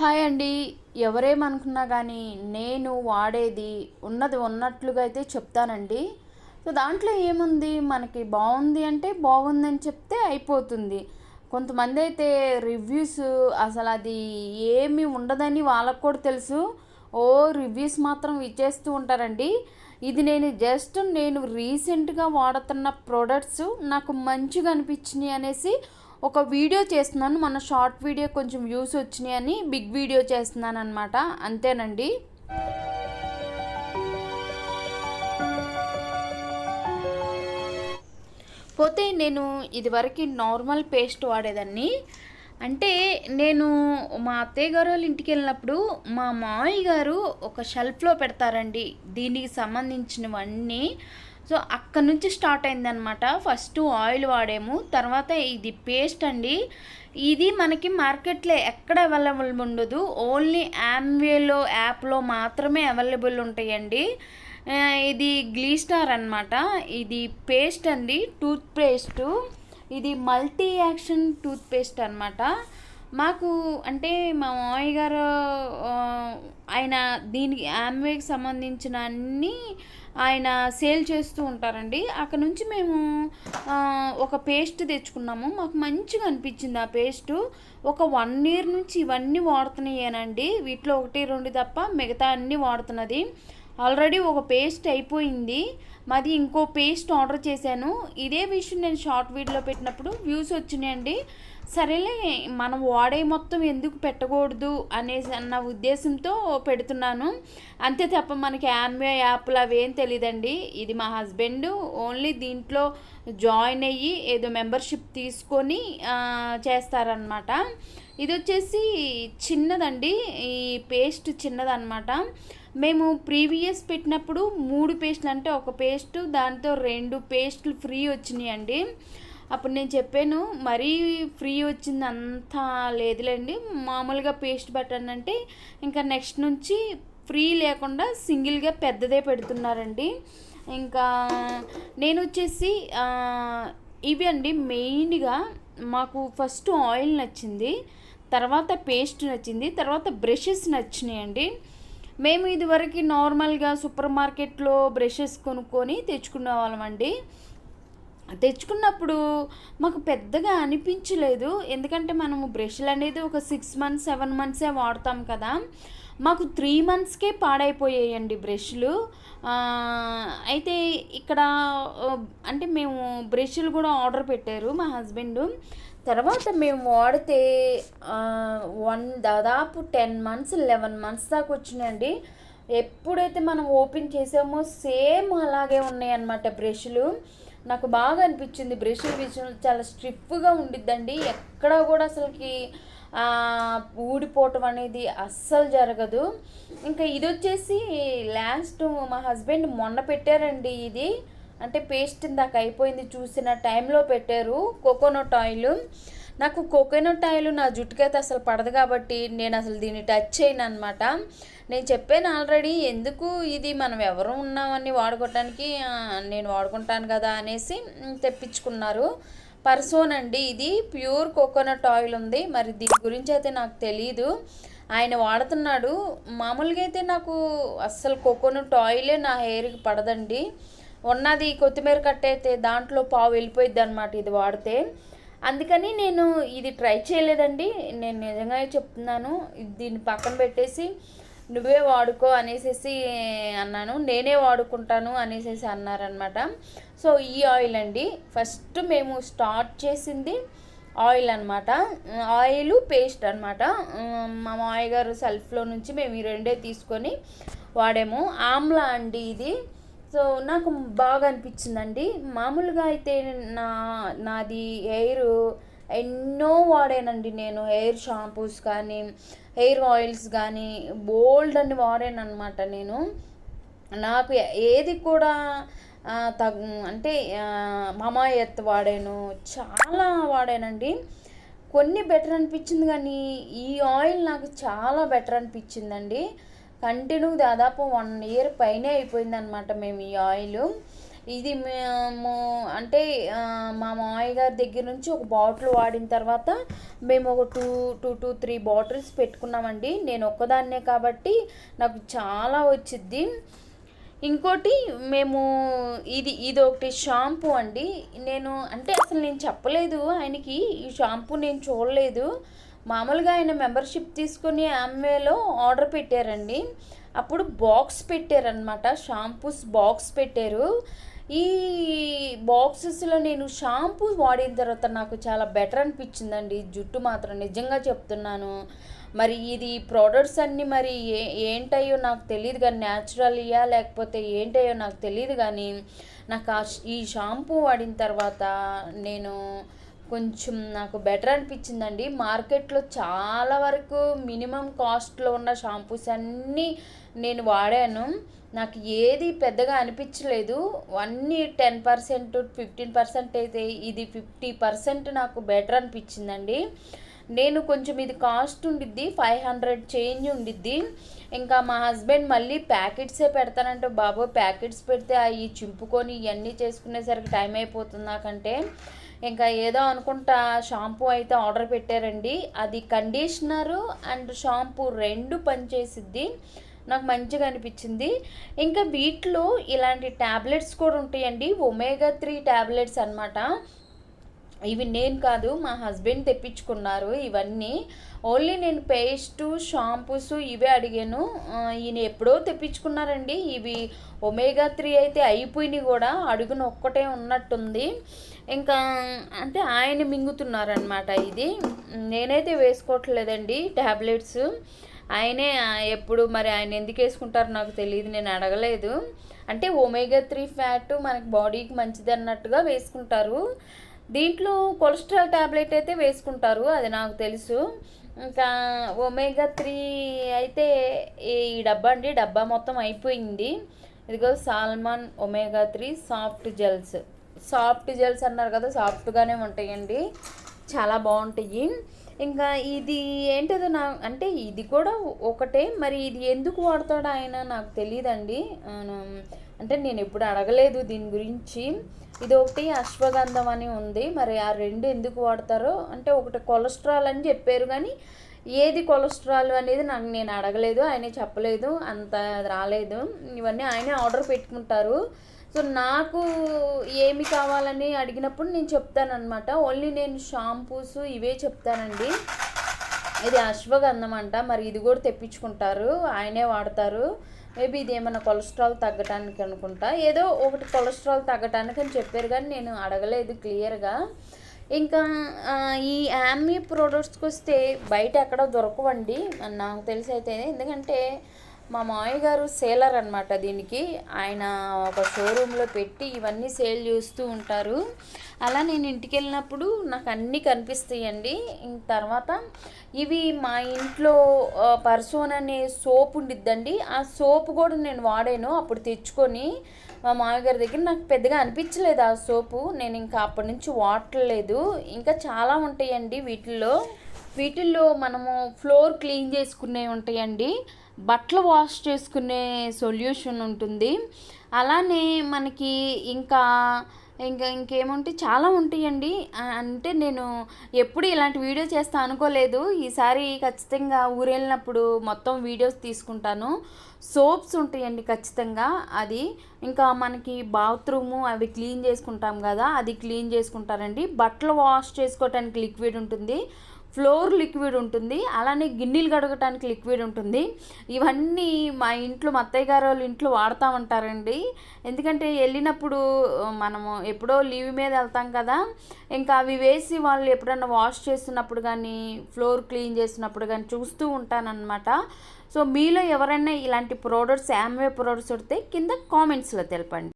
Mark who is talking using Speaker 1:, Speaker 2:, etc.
Speaker 1: Hi అండి. ఎవరేమనుకున్నా కానీ నేను వాడేది ఉన్నది ఉన్నట్లుగా అయితే చెప్తానండి. సో దాంట్లో ఏముంది? మనకి బాగుంది అంటే బాగుందని చెప్తే అయిపోతుంది. కొంతమంది అయితే రివ్యూస్ అసలు అది ఏమి ఉండదని వాళ్ళకు కూడా తెలుసు. ఓ రివ్యూస్ మాత్రం ఇచ్చేస్తూ ఉంటారండి. ఇది నేను జస్ట్ నేను రీసెంట్గా వాడుతున్న ప్రోడక్ట్స్ నాకు మంచిగా అనిపించినాయి అనేసి ఒక వీడియో చేస్తున్నాను. మన షార్ట్ వీడియో కొంచెం వ్యూస్ వచ్చినాయి అని బిగ్ వీడియో చేస్తున్నాను అనమాట అంతేనండి. పోతే నేను ఇదివరకు నార్మల్ పేస్ట్ వాడేదాన్ని. అంటే నేను మా అత్తయ్య గారు వాళ్ళ ఇంటికి వెళ్ళినప్పుడు మా మామయ్య గారు ఒక షెల్ఫ్లో పెడతారండి. దీనికి సంబంధించినవన్నీ సో అక్కడ నుంచి స్టార్ట్ అయిందనమాట ఫస్ట్ ఆయిల్ వాడాము. తర్వాత ఇది పేస్ట్ అండి. ఇది మనకి మార్కెట్లో ఎక్కడ అవైలబుల్ ఉండదు. ఓన్లీ యామ్వేలో యాప్లో మాత్రమే అవైలబుల్ ఉంటాయండి. ఇది గ్లీస్టార్ అనమాట ఇది పేస్ట్ అండి. టూత్ పేస్టు ఇది మల్టీ యాక్షన్ టూత్ పేస్ట్ అనమాట మాకు అంటే మా మామయ్య గారు ఆయన దీనికి యామ్వేకి సంబంధించిన అన్ని ఆయన సేల్ చేస్తూ ఉంటారండి. అక్కడ నుంచి మేము ఒక పేస్ట్ తెచ్చుకున్నాము. మాకు మంచిగా అనిపించింది ఆ పేస్టు. ఒక వన్ ఇయర్ నుంచి ఇవన్నీ వాడుతున్నాయేనండి. వీటిలో ఒకటి రెండు తప్ప మిగతా అన్నీ వాడుతున్నది. ఆల్రెడీ ఒక పేస్ట్ అయిపోయింది. మాది ఇంకో పేస్ట్ ఆర్డర్ చేశాను. ఇదే విషయం నేను షార్ట్ వీడియోలో పెట్టినప్పుడు వ్యూస్ వచ్చినాయండి. సరేలే మనం వాడే మొత్తం ఎందుకు పెట్టకూడదు అనేసి అన్న ఉద్దేశంతో పెడుతున్నాను. అంతే తప్ప మనకి యాన్వే యాప్లు అవేం తెలియదండి ఇది మా హస్బెండ్ ఓన్లీ దీంట్లో జాయిన్ అయ్యి ఏదో మెంబర్షిప్ తీసుకొని చేస్తారనమాట ఇది వచ్చేసి చిన్నదండి. ఈ పేస్ట్ చిన్నదనమాట మేము ప్రీవియస్ పెట్టినప్పుడు మూడు పేస్ట్లు అంటే ఒక పేస్ట్ దాంతో రెండు పేస్ట్లు ఫ్రీ వచ్చినాయండి. అప్పుడు నేను చెప్పాను మరీ ఫ్రీ వచ్చింది అంతా లేదులేండి. మామూలుగా పేస్ట్ పెట్టానంటే ఇంకా నెక్స్ట్ నుంచి ఫ్రీ లేకుండా సింగిల్గా పెద్దదే పెడుతున్నారండి. ఇంకా నేను వచ్చేసి ఇవి అండి మెయిన్గా మాకు ఫస్ట్ ఆయిల్ నచ్చింది. తర్వాత పేస్ట్ నచ్చింది తర్వాత బ్రషెస్ నచ్చినాయండి. మేము ఇదివరకు నార్మల్గా సూపర్ మార్కెట్లో బ్రషెస్ కొనుక్కొని తెచ్చుకునే వాళ్ళమండి. తెచ్చుకున్నప్పుడు మాకు పెద్దగా అనిపించలేదు. ఎందుకంటే మనము బ్రష్లు అనేది ఒక సిక్స్ మంత్స్ సెవెన్ మంత్సే వాడతాం కదా. మాకు త్రీ మంత్స్కే పాడైపోయాయండి బ్రష్లు. అయితే ఇక్కడ అంటే మేము బ్రష్లు కూడా ఆర్డర్ పెట్టారు మా హస్బెండ్. తర్వాత మేము వాడితే వన్ దాదాపు టెన్ మంత్స్ లెవెన్ మంత్స్ దాకా వచ్చినాయండి. ఎప్పుడైతే మనం ఓపెన్ చేసామో సేమ్ అలాగే ఉన్నాయి అన్నమాట బ్రష్లు. నాకు బాగా అనిపించింది బ్రష్ విషయం చాలా స్ట్రిప్గా ఉండిద్దండి. ఎక్కడ కూడా అసలుకి ఊడిపోవటం అనేది అస్సలు జరగదు. ఇంకా ఇది వచ్చేసి లాస్ట్ మా హస్బెండ్ మొన్న పెట్టారండి ఇది. అంటే పేస్ట్ ఇందాక అయిపోయింది చూసిన టైంలో పెట్టారు. Coconut oil. నాకు కోకోనట్ ఆయిల్ నా జుట్టుకైతే అసలు పడదు కాబట్టి నేను అసలు దీన్ని టచ్ చేయను అనమాట నేను చెప్పాను ఆల్రెడీ ఎందుకు ఇది మనం ఎవరు ఉన్నామని వాడుకోవటానికి? నేను వాడుకుంటాను కదా అనేసి తెప్పించుకున్నారు. పర్సోన్ అండి. ఇది ప్యూర్ కోకోనట్ ఆయిల్ ఉంది. మరి దీని గురించి అయితే నాకు తెలియదు ఆయన వాడుతున్నాడు. మామూలుగా అయితే నాకు అస్సలు కోకోనట్ ఆయిలే నా హెయిర్కి పడదండి. ఉన్నది కొత్తిమీర కట్టయితే దాంట్లో పావు వెళ్ళిపోయిద్ది అనమాట ఇది వాడితే. అందుకని నేను ఇది ట్రై చేయలేదండి. నేను నిజంగా చెప్తున్నాను. దీన్ని పక్కన పెట్టేసి నువ్వే వాడుకో అనేసి అన్నాను నేనే వాడుకుంటాను అనేసి అన్నారనమాట సో ఈ ఆయిల్ అండి. ఫస్ట్ మేము స్టార్ట్ చేసింది ఆయిల్ అనమాట ఆయిల్ పేస్ట్ అనమాట మా మామయ్య గారు సెల్ఫ్లో నుంచి మేము ఈ రెండే తీసుకొని వాడాము. ఆమ్లా అండి ఇది. సో నాకు బాగా అనిపించిందండి. మామూలుగా అయితే నా నాది హెయిర్ ఎన్నో వాడానండి నేను. హెయిర్ షాంపూస్ కానీ హెయిర్ ఆయిల్స్ కానీ బోల్డ్ అని వాడాను అనమాట నేను. నాకు ఏది కూడా తగ్ అంటే మమాయత్ వాడాను. చాలా వాడానండి. కొన్ని బెటర్ అనిపించింది కానీ ఈ ఆయిల్ నాకు చాలా బెటర్ అనిపించిందండి. కంటిన్యూ దాదాపు వన్ ఇయర్ పైనే అయిపోయింది అనమాట మేము ఈ ఆయిల్. ఇది మేము అంటే మా మామయ్య గారి దగ్గర నుంచి ఒక బాటిల్ వాడిన తర్వాత మేము ఒక two two two three bottles పెట్టుకున్నామండి. నేను ఒక్కదాన్నే కాబట్టి నాకు చాలా వచ్చిద్ది. ఇంకోటి మేము ఇది ఇది ఒకటి షాంపూ అండి. నేను అంటే అసలు నేను చెప్పలేదు ఆయనకి. ఈ షాంపూ నేను చూడలేదు. మామూలుగా ఆయన మెంబర్షిప్ తీసుకొని అమ్మేలో ఆర్డర్ పెట్టారండి. అప్పుడు బాక్స్ పెట్టారనమాట షాంపూస్ బాక్స్ పెట్టారు. ఈ బాక్సెస్లో నేను షాంపూ వాడిన తర్వాత నాకు చాలా బెటర్ అనిపించిందండి. జుట్టు మాత్రం నిజంగా చెప్తున్నాను. మరి ఇది ప్రోడక్ట్స్ అన్నీ మరి ఏ ఏంటయ్యో నాకు తెలియదు కానీ న్యాచురల్యా లేకపోతే ఏంటయ్యో నాకు తెలియదు కానీ నాకు ఆ ఈ షాంపూ వాడిన తర్వాత నేను కొంచెం నాకు బెటర్ అనిపించిందండి. మార్కెట్లో చాలా వరకు మినిమం కాస్ట్లో ఉన్న షాంపూస్ అన్నీ నేను వాడాను. నాకు ఏది పెద్దగా అనిపించలేదు. అన్నీ టెన్ పర్సెంట్ ఫిఫ్టీన్ పర్సెంట్ అయితే ఇది ఫిఫ్టీ పర్సెంట్ నాకు బెటర్ అనిపించిందండి. నేను కొంచెం ఇది కాస్ట్ ఉండిద్ది ఫైవ్ హండ్రెడ్ చేంజ్ ఉండిద్ది. ఇంకా మా హస్బెండ్ మళ్ళీ ప్యాకెట్సే పెడతానంటే బాబు ప్యాకెట్స్ పెడితే అవి చింపుకొని ఇవన్నీ చేసుకునేసరికి టైం అయిపోతుంది నాకంటే. ఇంకా ఏదో అనుకుంటా షాంపూ అయితే ఆర్డర్ పెట్టారండి. అది కండిషనరు అండ్ షాంపూ రెండు పనిచేసిద్ది. నాకు మంచిగా అనిపించింది. ఇంకా వీటిలో ఇలాంటి ట్యాబ్లెట్స్ కూడా ఉంటాయండి. ఒమేగా త్రీ ట్యాబ్లెట్స్ అనమాట ఇవి నేను కాదు మా హస్బెండ్ తెప్పించుకున్నారు ఇవన్నీ. ఓన్లీ నేను పేస్టు షాంపూస్ ఇవే అడిగాను. ఈయన ఎప్పుడో తెప్పించుకున్నారండి. ఇవి ఒమేగా త్రీ అయితే అయిపోయినాయి కూడా. అడుగున ఒక్కటే ఉన్నట్టుంది. ఇంకా అంటే ఆయన మింగుతున్నారనమాట ఇది. నేనైతే వేసుకోవట్లేదండి ట్యాబ్లెట్స్ ఆయనే ఎప్పుడు మరి ఆయన ఎందుకు వేసుకుంటారో నాకు తెలియదు నేను అడగలేదు. అంటే ఒమేగా త్రీ ఫ్యాట్ మనకి బాడీకి మంచిది అన్నట్టుగా వేసుకుంటారు. దీంట్లో కొలెస్ట్రాల్ ట్యాబ్లెట్ అయితే వేసుకుంటారు అది నాకు తెలుసు. ఇంకా ఒమేగా త్రీ అయితే ఈ డబ్బా అండి డబ్బా మొత్తం అయిపోయింది. ఇదిగో salmon omega three soft gels. Soft gels అన్నారు కదా సాఫ్ట్గానే ఉంటాయండి. చాలా బాగుంటాయి. ఇంకా ఇది ఏంటిదో నా అంటే ఇది కూడా ఒకటే మరి ఇది ఎందుకు వాడతాడు ఆయన నాకు తెలియదండి అంటే నేను ఎప్పుడు అడగలేదు దీని గురించి. ఇది ఒకటి అశ్వగంధం అని ఉంది మరి ఆ రెండు ఎందుకు వాడతారో అంటే ఒకటి కొలెస్ట్రాల్ అని చెప్పారు కానీ ఏది కొలెస్ట్రాల్ అనేది నాకు నేను అడగలేదు ఆయనే చెప్పలేదు అంత రాలేదు. ఇవన్నీ ఆయనే ఆర్డర్ పెట్టుకుంటారు. సో నాకు ఏమి కావాలని అడిగినప్పుడు నేను చెప్తానమాట ఓన్లీ నేను షాంపూస్ ఇవే చెప్తానండి. ఇది అశ్వగంధం అంట. మరి ఇది కూడా తెప్పించుకుంటారు. ఆయనే వాడతారు. మేబీ ఇది ఏమైనా కొలెస్ట్రాల్ తగ్గటానికి అనుకుంటా. ఏదో ఒకటి కొలెస్ట్రాల్ తగ్గటానికి అని చెప్పారు కానీ నేను అడగలేదు క్లియర్గా ఇంకా ఈ యామీ ప్రోడక్ట్స్కి వస్తే బయట ఎక్కడ దొరకవండి. నాకు తెలిసి అయితే ఎందుకంటే మా మామయ్య గారు సేలర్ అనమాట దీనికి. ఆయన ఒక షోరూంలో పెట్టి ఇవన్నీ సేల్ చేస్తూ ఉంటారు. అలా నేను ఇంటికి వెళ్ళినప్పుడు నాకు అన్నీ కనిపిస్తాయండి. తర్వాత ఇవి మా ఇంట్లో పర్సోన్ అనే సోప్ ఉండిద్దండి. ఆ సోప్ కూడా నేను వాడాను అప్పుడు తెచ్చుకొని. మా మామగారి దగ్గర నాకు పెద్దగా అనిపించలేదు ఆ సోపు. నేను ఇంకా అప్పటి నుంచి వాడలేదు ఇంకా చాలా ఉంటాయండి వీటిల్లో. వీటిల్లో మనము ఫ్లోర్ క్లీన్ చేసుకునే ఉంటాయండి. బట్టలు వాష్ చేసుకునే సొల్యూషన్ ఉంటుంది. అలానే మనకి ఇంకా ఇంకా ఇంకేముంటే చాలా ఉంటాయండి. అంటే నేను ఎప్పుడు ఇలాంటి వీడియో చేస్తా అనుకోలేదు. ఈసారి ఖచ్చితంగా ఊరెళ్ళినప్పుడు మొత్తం వీడియోస్ తీసుకుంటాను. సోప్స్ ఉంటాయండి ఖచ్చితంగా. అది ఇంకా మనకి బాత్రూము అవి క్లీన్ చేసుకుంటాం కదా అది క్లీన్ చేసుకుంటారండి. బట్టలు వాష్ చేసుకోవటానికి లిక్విడ్ ఉంటుంది. ఫ్లోర్ లిక్విడ్ ఉంటుంది అలానే గిన్నెలు కడగటానికి లిక్విడ్ ఉంటుంది. ఇవన్నీ మా ఇంట్లో మా అత్తయ్య గారు వాళ్ళ ఇంట్లో వాడుతూ ఉంటారండి. ఎందుకంటే వెళ్ళినప్పుడు మనము ఎప్పుడో లీవ్ మీద వెళ్తాం కదా. ఇంకా అవి వేసి వాళ్ళు ఎప్పుడన్నా వాష్ చేస్తున్నప్పుడు కానీ ఫ్లోర్ క్లీన్ చేస్తున్నప్పుడు కానీ చూస్తూ ఉంటానన్నమాట. సో మీలో ఎవరైనా ఇలాంటి ప్రోడక్ట్స్ యామ్వే ప్రోడక్ట్స్ ఉడితే కింద కామెంట్స్లో తెలపండి.